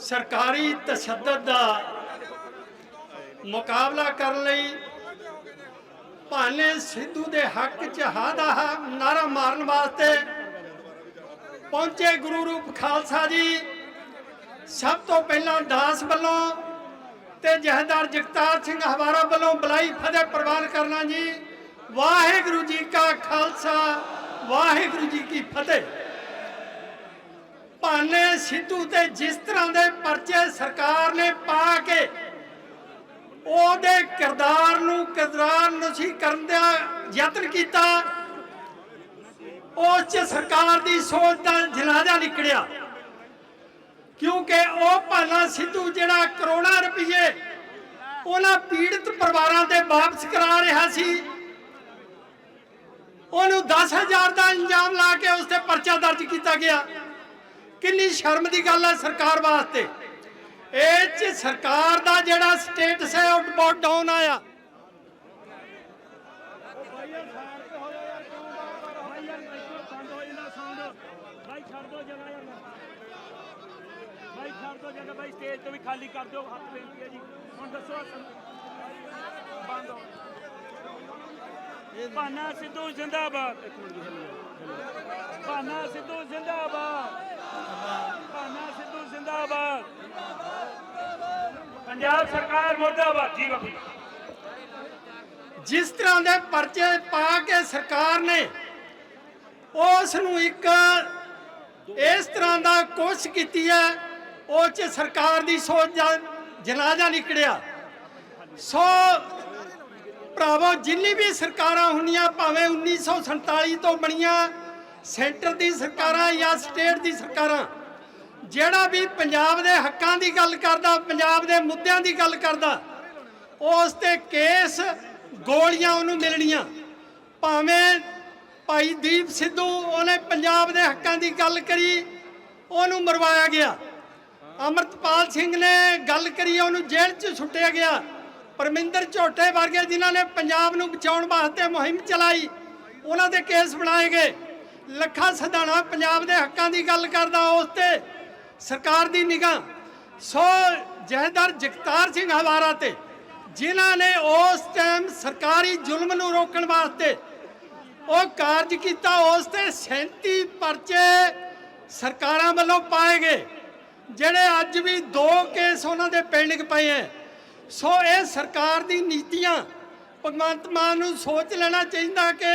ਸਰਕਾਰੀ ਤਸ਼ੱਦਦ ਦਾ ਮੁਕਾਬਲਾ ਕਰਨ ਲਈ ਭਾਨੇ ਸਿੱਧੂ ਦੇ ਹੱਕ 'ਚ ਹਾਦਾ ਦਾ ਨਾਰਾ ਮਾਰਨ ਵਾਸਤੇ ਪਹੁੰਚੇ ਗੁਰੂ ਰੂਪ ਖਾਲਸਾ ਜੀ। ਸਭ ਤੋਂ ਪਹਿਲਾਂ ਦਾਸ ਵੱਲੋਂ ਤੇ ਜਹਦਾਰ ਜਗਤਾਰ ਸਿੰਘ ਹਵਾਰਾ ਵੱਲੋਂ ਬਲਾਈ ਫਤਿਹ ਪ੍ਰਵਾਨ ਕਰਨਾ ਜੀ। ਵਾਹਿਗੁਰੂ ਜੀ ਕਾ ਖਾਲਸਾ, ਵਾਹਿਗੁਰੂ ਜੀ ਕੀ ਫਤਿਹ। ਭਾਨੇ ਸਿੱਧੂ ਤੇ ਜਿਸ ਤਰ੍ਹਾਂ ਦੇ ਪਰਚੇ ਸਰਕਾਰ ਨੇ ਪਾ ਕੇ ਉਹਦੇ ਕਿਰਦਾਰ ਨੂੰ ਕਿਰਦਾਰ ਨਸ਼ੀ ਕਰਨ ਦਾ ਯਤਨ ਕੀਤਾ, ਉਸ ਚ ਸਰਕਾਰ ਦੀ ਸੋਚ ਦਾ ਜਨਾਜ਼ਾ ਨਿਕਲਿਆ। ਕਿਉਂਕਿ ਉਹ ਭਾਨਾ ਸਿੱਧੂ ਜਿਹੜਾ ਕਰੋੜਾਂ ਰੁਪਏ ਉਹਨਾਂ ਪੀੜਤ ਪਰਿਵਾਰਾਂ ਦੇ ਵਾਪਸ ਕਰਾ ਰਿਹਾ ਸੀ, ਉਹਨੂੰ 10000 ਦਾ ਇੰਜਾਮ ਲਾ ਕੇ ਉਸ ਤੇ ਪਰਚਾ ਦਰਜ ਕੀਤਾ ਗਿਆ। ਕਿੰਨੀ ਸ਼ਰਮ ਦੀ ਗੱਲ ਹੈ ਸਰਕਾਰ ਵਾਸਤੇ। ਇਹ ਚ ਸਰਕਾਰ ਦਾ ਜਿਹੜਾ ਸਟੇਟਸ ਹੈ, ਉਹ ਬਹੁਤ ਡਾਊਨ ਆਇਆ। ਸਟੇਜ ਤੋਂ ਵੀ ਖਾਲੀ ਕਰ ਦਿਓ, ਹੱਥ ਬੇਨਤੀ ਹੈ ਜੀ। ਹੁਣ ਦੱਸੋ ਬੰਦ ਹੋ। ਭਾਨਾ ਸਿੱਧੂ ਜਿੰਦਾਬਾਦ। ਇੱਕ ਮਿੰਟ ਜੀ ਭਾਨਾ ਸਿੱਧੂ ਜਿੰਦਾਬਾਦ। ਭਾਨਾ ਸਿੱਧੂ ਜਿੰਦਾਬਾਦ। ਪੰਜਾਬ ਸਰਕਾਰ ਮੁਰਦਾਬਾਦ, ਜੀ ਬਾਬੂ। ਜਿਸ ਤਰ੍ਹਾਂ ਦੇ ਪਰਚੇ ਪਾ ਕੇ ਸਰਕਾਰ ਨੇ ਉਸ ਨੂੰ ਇੱਕ ਇਸ ਤਰ੍ਹਾਂ ਦਾ ਕੋਸ਼ਿਸ਼ ਕੀਤੀ ਹੈ, ਉਹ ਚ ਸਰਕਾਰ ਦੀ ਸੋਚ ਦਾ ਜਨਾਜ਼ਾ ਨਿਕਲਿਆ ਸੋ ਭਰਾਵੋ, ਜਿੰਨੀ ਵੀ ਸਰਕਾਰਾਂ ਹੁੰਦੀਆਂ, ਭਾਵੇਂ 1947 ਤੋਂ ਬਣੀਆਂ ਸੈਂਟਰ ਦੀ ਸਰਕਾਰਾਂ ਜਾਂ ਸਟੇਟ ਦੀ ਸਰਕਾਰਾਂ, ਜਿਹੜਾ ਵੀ ਪੰਜਾਬ ਦੇ ਹੱਕਾਂ ਦੀ ਗੱਲ ਕਰਦਾ, ਪੰਜਾਬ ਦੇ ਮੁੱਦਿਆਂ ਦੀ ਗੱਲ ਕਰਦਾ, ਉਸ ਤੇ ਕੇਸ ਗੋਲੀਆਂ ਉਹਨੂੰ ਮਿਲਣੀਆਂ। ਭਾਵੇਂ ਭਾਈ ਦੀਪ ਸਿੱਧੂ ਉਹਨੇ ਪੰਜਾਬ ਦੇ ਹੱਕਾਂ ਦੀ ਗੱਲ ਕਰੀ, ਉਹਨੂੰ ਮਰਵਾਇਆ ਗਿਆ। ਅਮਰਤਪਾਲ ਸਿੰਘ ਨੇ ਗੱਲ ਕਰੀ, ਉਹਨੂੰ ਜੇਲ੍ਹ 'ਚ ਸੁੱਟਿਆ ਗਿਆ। ਪਰਮਿੰਦਰ ਝੋਟੇ ਵਰਗੇ ਜਿਨ੍ਹਾਂ ਨੇ ਪੰਜਾਬ ਨੂੰ ਬਚਾਉਣ ਵਾਸਤੇ ਮੁਹਿੰਮ ਚਲਾਈ, ਉਹਨਾਂ ਦੇ ਕੇਸ ਬਣਾਏ ਗਏ। ਲੱਖਾਂ ਸਧਾਣਾ ਪੰਜਾਬ ਦੇ ਹੱਕਾਂ ਦੀ ਗੱਲ ਕਰਦਾ, ਉਸ ਤੇ ਸਰਕਾਰ ਦੀ ਨਿਗਾਹ। ਸੋ ਜਹਦਰ ਜਗਤਾਰ ਸਿੰਘ ਹਵਾਰਾ ਤੇ, ਜਿਨ੍ਹਾਂ ਨੇ ਉਸ ਟਾਈਮ ਸਰਕਾਰੀ ਜ਼ੁਲਮ ਨੂੰ ਰੋਕਣ ਵਾਸਤੇ ਉਹ ਕਾਰਜ ਕੀਤਾ, ਉਸ ਤੇ 37 ਪਰਚੇ ਸਰਕਾਰਾਂ ਵੱਲੋਂ ਪਾਏ ਗਏ, ਜਿਹੜੇ ਅੱਜ ਵੀ ਦੋ ਕੇਸ ਉਹਨਾਂ ਦੇ ਪੈਂਡਿੰਗ ਪਏ ਐ। ਸੋ ਇਹ ਸਰਕਾਰ ਦੀ ਨੀਤੀਆਂ, ਭਗਵੰਤ ਮਾਨ ਨੂੰ ਸੋਚ ਲੈਣਾ ਚਾਹੀਦਾ ਕਿ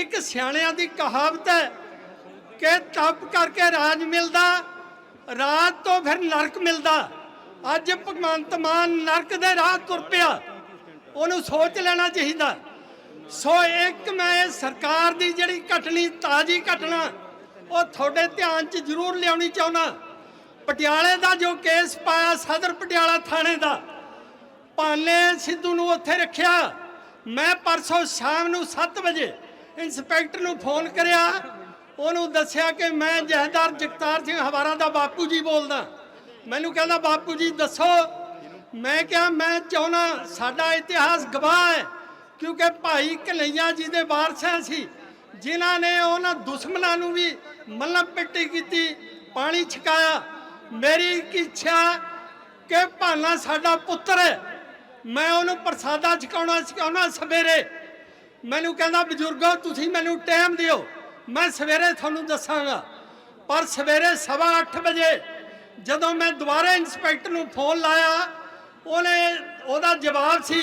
ਇੱਕ ਸਿਆਣਿਆਂ ਦੀ ਕਹਾਵਤ ਹੈ ਕਿ ਤਪ ਕਰਕੇ ਰਾਜ ਮਿਲਦਾ, ਰਾਤ ਤੋਂ ਫਿਰ ਨਰਕ ਮਿਲਦਾ। ਅੱਜ ਭਗਵੰਤ ਮਾਨ ਨਰਕ ਦੇ ਰਾਹ ਤੁਰ ਪਿਆ, ਉਹਨੂੰ ਸੋਚ ਲੈਣਾ ਚਾਹੀਦਾ। ਸੋ ਇੱਕ ਮੈਂ ਇਹ ਸਰਕਾਰ ਦੀ ਜਿਹੜੀ ਘਟਨੀ ਤਾਜੀ ਘਟਨਾ, ਉਹ ਤੁਹਾਡੇ ਧਿਆਨ 'ਚ ਜ਼ਰੂਰ ਲਿਆਉਣੀ ਚਾਹੁੰਦਾ। ਪਟਿਆਲੇ ਦਾ ਜੋ ਕੇਸ ਪਾਇਆ, ਸਦਰ ਪਟਿਆਲਾ ਥਾਣੇ ਦਾ ਪਾਲੇ ਸਿੱਧੂ ਨੂੰ ਉੱਥੇ ਰੱਖਿਆ। ਮੈਂ ਪਰਸੋਂ ਸ਼ਾਮ ਨੂੰ 7 ਵਜੇ ਇੰਸਪੈਕਟਰ ਨੂੰ ਫੋਨ ਕਰਿਆ। ਉਹਨੂੰ ਦੱਸਿਆ ਕਿ ਮੈਂ ਜਹਦਾਰ ਜਗਤਾਰ ਸਿੰਘ ਹਵਾਰਾ ਦਾ ਬਾਪੂ ਜੀ ਬੋਲਦਾ। ਮੈਨੂੰ ਕਹਿੰਦਾ, ਬਾਪੂ ਜੀ, ਦੱਸੋ। ਮੈਂ ਕਿਹਾ, ਮੈਂ ਚਾਹੁੰਦਾ ਸਾਡਾ ਇਤਿਹਾਸ ਗਵਾਹ ਹੈ, ਕਿਉਂਕਿ ਭਾਈ ਕਨਈਆ ਜੀ ਦੇ ਵਾਰਸਾਂ ਸੀ, ਜਿਨ੍ਹਾਂ ਨੇ ਉਹਨਾਂ ਦੁਸ਼ਮਣਾਂ ਨੂੰ ਵੀ ਮੱਲਮ ਪਿੱਟੀ ਕੀਤੀ, ਪਾਣੀ ਛਕਾਇਆ। ਮੇਰੀ ਇੱਕ ਇੱਛਾ ਕਿ ਭਾਨਾ ਸਾਡਾ ਪੁੱਤਰ ਹੈ ਮੈਂ ਉਹਨੂੰ ਪ੍ਰਸਾਦਾ ਛਕਾਉਣਾ ਸਿਖਾਉਣਾ ਸਵੇਰੇ। ਮੈਨੂੰ ਕਹਿੰਦਾ, ਬਜ਼ੁਰਗੋ, ਤੁਸੀਂ ਮੈਨੂੰ ਟਾਈਮ ਦਿਓ। ਮੈਂ ਸਵੇਰੇ ਤੁਹਾਨੂੰ ਦੱਸਾਂਗਾ। ਪਰ ਸਵੇਰੇ ਸਵਾ ਅੱਠ ਵਜੇ ਜਦੋਂ ਮੈਂ ਦੁਬਾਰਾ ਇੰਸਪੈਕਟਰ ਨੂੰ ਫੋਨ ਲਾਇਆ, ਉਹਨੇ ਉਹਦਾ ਜਵਾਬ ਸੀ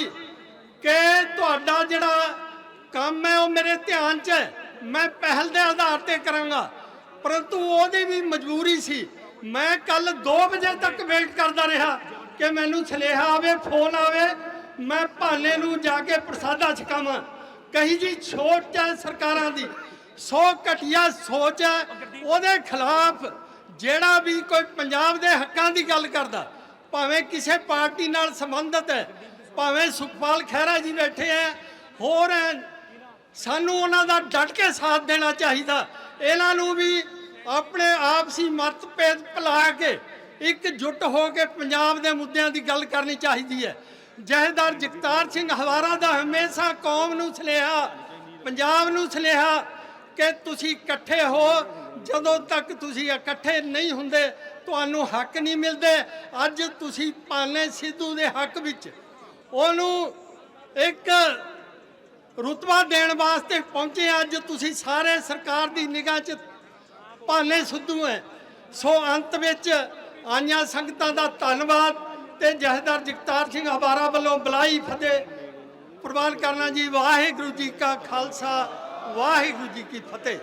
ਕਿ ਤੁਹਾਡਾ ਜਿਹੜਾ ਕੰਮ ਹੈ, ਉਹ ਮੇਰੇ ਧਿਆਨ 'ਚ ਹੈ। ਮੈਂ ਪਹਿਲ ਦੇ ਆਧਾਰ ਤੇ ਕਰਾਂਗਾ। ਪਰੰਤੂ ਉਹਦੀ ਵੀ ਮਜਬੂਰੀ ਸੀ। ਮੈਂ ਕੱਲ 2 ਵਜੇ ਤੱਕ ਵੇਟ ਕਰਦਾ ਰਿਹਾ। ਕਿ ਮੈਨੂੰ ਸੁਨੇਹਾ ਆਵੇ, ਫੋਨ ਆਵੇ, ਮੈਂ ਭਾਲੇ ਨੂੰ ਜਾ ਕੇ ਪ੍ਰਸਾਦਾ ਛਕਾਵਾਂ। ਕਹੀ ਜੀ, ਛੋਟ ਹੈ ਸਰਕਾਰਾਂ ਦੀ, ਸੋ ਘਟੀਆ ਸੋਚ ਹੈ, ਉਹਦੇ ਖਿਲਾਫ ਜਿਹੜਾ ਵੀ ਕੋਈ ਪੰਜਾਬ ਦੇ ਹੱਕਾਂ ਦੀ ਗੱਲ ਕਰਦਾ, ਭਾਵੇਂ ਕਿਸੇ ਪਾਰਟੀ ਨਾਲ ਸੰਬੰਧਿਤ ਹੈ, ਭਾਵੇਂ ਸੁਖਪਾਲ ਖਹਿਰਾ ਜੀ ਬੈਠੇ ਹੈ, ਹੋਰ ਹੈ, ਸਾਨੂੰ ਉਹਨਾਂ ਦਾ ਡਟ ਕੇ ਸਾਥ ਦੇਣਾ ਚਾਹੀਦਾ। ਇਹਨਾਂ ਨੂੰ ਵੀ ਆਪਣੇ ਆਪਸੀ ਮਤਭੇਦ ਭੁਲਾ ਕੇ ਇੱਕ ਜੁੱਟ ਹੋ ਕੇ ਪੰਜਾਬ ਦੇ ਮੁੱਦਿਆਂ ਦੀ ਗੱਲ ਕਰਨੀ ਚਾਹੀਦੀ ਹੈ। ਜਹੇਦਾਰ ਜਗਤਾਰ ਸਿੰਘ ਹਵਾਰਾ ਦਾ ਹਮੇਸ਼ਾ ਕੌਮ ਨੂੰ ਸੁਨੇਹਾ, ਪੰਜਾਬ ਨੂੰ ਸੁਨੇਹਾ ਕਿ ਤੁਸੀਂ ਇਕੱਠੇ ਹੋ। ਜਦੋਂ ਤੱਕ ਤੁਸੀਂ ਇਕੱਠੇ ਨਹੀਂ ਹੁੰਦੇ, ਤੁਹਾਨੂੰ ਹੱਕ ਨਹੀਂ ਮਿਲਦੇ। ਅੱਜ ਤੁਸੀਂ ਪਾਨੇ ਸਿੱਧੂ ਦੇ ਹੱਕ ਵਿੱਚ। ਉਹਨੂੰ ਇੱਕ ਰੁਤਬਾ ਦੇਣ ਵਾਸਤੇ ਪਹੁੰਚੇ ਅੱਜ ਤੁਸੀਂ ਸਾਰੇ ਸਰਕਾਰ ਦੀ ਨਿਗਾਹ 'ਚ ਭਾਨੇ ਸਿੱਧੂ ਹੈ। ਸੋ ਅੰਤ ਵਿੱਚ ਆਈਆਂ ਸੰਗਤਾਂ ਦਾ ਧੰਨਵਾਦ ਤੇ ਜਹਦਰ ਜਗਤਾਰ ਸਿੰਘ ਹਵਾਰਾ ਵੱਲੋਂ ਬੁਲਾਈ ਫਤਿਹ ਪ੍ਰਵਾਨ ਕਰਨਾ ਜੀ, ਵਾਹਿਗੁਰੂ ਜੀ ਕਾ ਖਾਲਸਾ, ਵਾਹਿਗੁਰੂ ਜੀ ਕੀ ਫਤਿਹ।